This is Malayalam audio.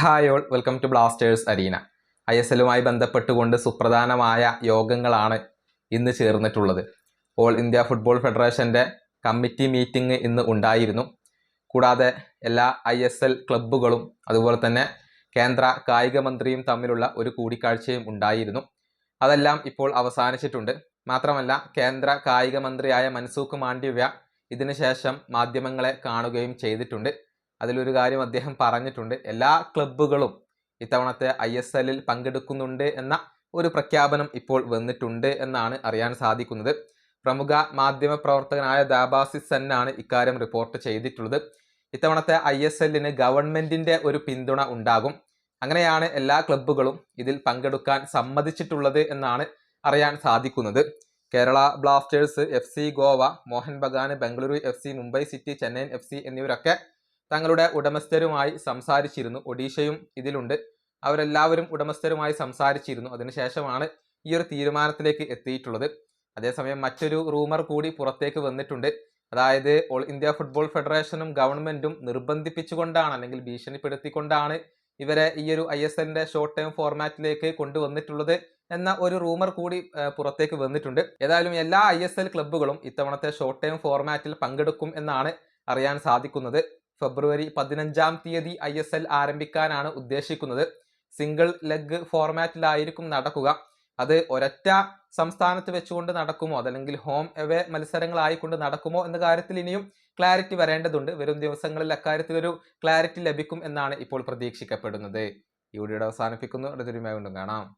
Hi all welcome to Blasters arena. I S എല്ലുമായി ബന്ധപ്പെട്ടുകൊണ്ട് സുപ്രധാനമായ യോഗങ്ങളാണ് ഇന്ന് ചേർന്നിട്ടുള്ളത്. ഓൾ ഇന്ത്യ ഫുട്ബോൾ ഫെഡറേഷന്റെ കമ്മിറ്റി മീറ്റിംഗ് ഇന്ന് ഉണ്ടായിരുന്നു. കൂടാതെ എല്ലാ ഐ എസ് എൽ ക്ലബ്ബുകളും അതുപോലെ തന്നെ കേന്ദ്ര കായിക മന്ത്രിയും തമ്മിലുള്ള ഒരു കൂടിക്കാഴ്ചയും ഉണ്ടായിരുന്നു. അതെല്ലാം ഇപ്പോൾ അവസാനിച്ചിട്ടുണ്ട്. മാത്രമല്ല കേന്ദ്ര കായിക മന്ത്രിയായ മൻസൂഖ് മാണ്ഡവ്യ ഇതിനുശേഷം മാധ്യമങ്ങളെ കാണുകയും ചെയ്തിട്ടുണ്ട്. അതിലൊരു കാര്യം അദ്ദേഹം പറഞ്ഞിട്ടുണ്ട്. എല്ലാ ക്ലബ്ബുകളും ഇത്തവണത്തെ ഐ എസ് എല്ലിൽ പങ്കെടുക്കുന്നുണ്ട് എന്ന ഒരു പ്രഖ്യാപനം ഇപ്പോൾ വന്നിട്ടുണ്ട് എന്നാണ് അറിയാൻ സാധിക്കുന്നത്. പ്രമുഖ മാധ്യമ പ്രവർത്തകനായ ദാബാസി സെന്നാണ് ഇക്കാര്യം റിപ്പോർട്ട് ചെയ്തിട്ടുള്ളത്. ഇത്തവണത്തെ ഐ എസ് എല്ലിന് ഗവൺമെന്റിന്റെ ഒരു പിന്തുണ ഉണ്ടാകും. അങ്ങനെയാണ് എല്ലാ ക്ലബ്ബുകളും ഇതിൽ പങ്കെടുക്കാൻ സമ്മതിച്ചിട്ടുള്ളത് എന്നാണ് അറിയാൻ സാധിക്കുന്നത്. Kerala Blasters F C Goa Mohan ബഗാന് Bengaluru F C Mumbai city Chennaiyin F C എന്നിവരൊക്കെ തങ്ങളുടെ ഉടമസ്ഥരുമായി സംസാരിച്ചിരുന്നു. ഒഡീഷയും ഇതിലുണ്ട്. അവരെല്ലാവരും ഉടമസ്ഥരുമായി സംസാരിച്ചിരുന്നു. അതിനുശേഷമാണ് ഈ ഒരു തീരുമാനത്തിലേക്ക് എത്തിയിട്ടുള്ളത്. അതേസമയം മറ്റൊരു റൂമർ കൂടി പുറത്തേക്ക് വന്നിട്ടുണ്ട്. അതായത് ഓൾ ഇന്ത്യ ഫുട്ബോൾ ഫെഡറേഷനും ഗവൺമെന്റും നിർബന്ധിപ്പിച്ചുകൊണ്ടാണ് അല്ലെങ്കിൽ ഭീഷണിപ്പെടുത്തിക്കൊണ്ടാണ് ഇവരെ ഈ ഒരു ഐ എസ് എല്ലിന്റെ ഷോർട്ട് ടൈം ഫോർമാറ്റിലേക്ക് കൊണ്ടുവന്നിട്ടുള്ളത് എന്ന ഒരു റൂമർ കൂടി പുറത്തേക്ക് വന്നിട്ടുണ്ട്. ഏതായാലും എല്ലാ ഐ എസ് എൽ ക്ലബ്ബുകളും ഇത്തവണത്തെ ഷോർട്ട് ടൈം ഫോർമാറ്റിൽ പങ്കെടുക്കും എന്നാണ് അറിയാൻ സാധിക്കുന്നത്. ഫെബ്രുവരി പതിനഞ്ചാം തീയതി ഐ എസ് എൽ ആരംഭിക്കാനാണ് ഉദ്ദേശിക്കുന്നത്. സിംഗിൾ ലെഗ് ഫോർമാറ്റിലായിരിക്കും നടക്കുക. അത് ഒരൊറ്റ സംസ്ഥാനത്ത് വെച്ചുകൊണ്ട് നടക്കുമോ? അതല്ലെങ്കിൽ ഹോം എവേ മത്സരങ്ങളായിക്കൊണ്ട് നടക്കുമോ എന്ന കാര്യത്തിൽ ഇനിയും ക്ലാരിറ്റി വരേണ്ടതുണ്ട്. വരും ദിവസങ്ങളിൽ അക്കാര്യത്തിൽ ഒരു ക്ലാരിറ്റി ലഭിക്കും എന്നാണ് ഇപ്പോൾ പ്രതീക്ഷിക്കപ്പെടുന്നത്. ഈ വീഡിയോ അവസാനിപ്പിക്കുന്നു. അടുത്തൊരു വീണ്ടും കാണാം.